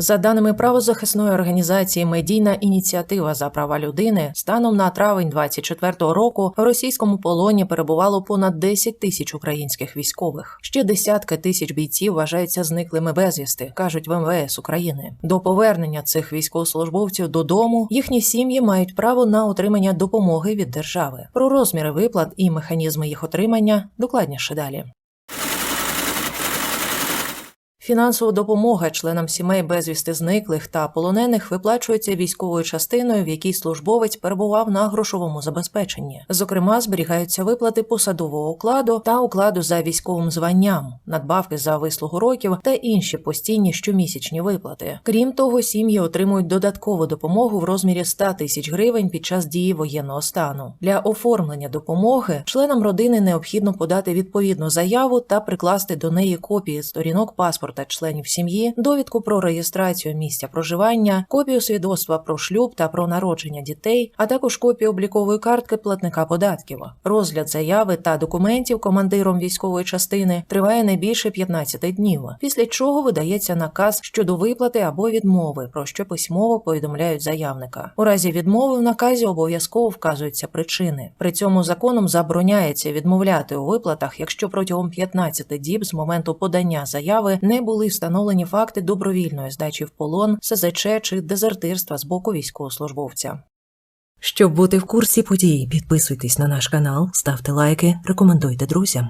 За даними правозахисної організації Медійна ініціатива за права людини, станом на травень 24-го року в російському полоні перебувало понад 10 тисяч українських військових. Ще десятки тисяч бійців вважаються зниклими безвісти, кажуть в МВС України. До повернення цих військовослужбовців додому їхні сім'ї мають право на отримання допомоги від держави. Про розміри виплат і механізми їх отримання докладніше далі. Фінансова допомога членам сімей безвісти зниклих та полонених виплачується військовою частиною, в якій службовець перебував на грошовому забезпеченні. Зокрема, зберігаються виплати посадового окладу та укладу за військовим званням, надбавки за вислугу років та інші постійні щомісячні виплати. Крім того, сім'ї отримують додаткову допомогу в розмірі 100 тисяч гривень під час дії воєнного стану. Для оформлення допомоги членам родини необхідно подати відповідну заяву та прикласти до неї копії сторінок паспорта членів сім'ї, довідку про реєстрацію місця проживання, копію свідоцтва про шлюб та про народження дітей, а також копію облікової картки платника податків. Розгляд заяви та документів командиром військової частини триває не більше 15 днів, після чого видається наказ щодо виплати або відмови, про що письмово повідомляють заявника. У разі відмови в наказі обов'язково вказуються причини. При цьому законом забороняється відмовляти у виплатах, якщо протягом 15 діб з моменту подання заяви не були встановлені факти добровільної здачі в полон, СЗЧ чи дезертирства з боку військовослужбовця. Щоб бути в курсі подій, підписуйтесь на наш канал, ставте лайки, рекомендуйте друзям.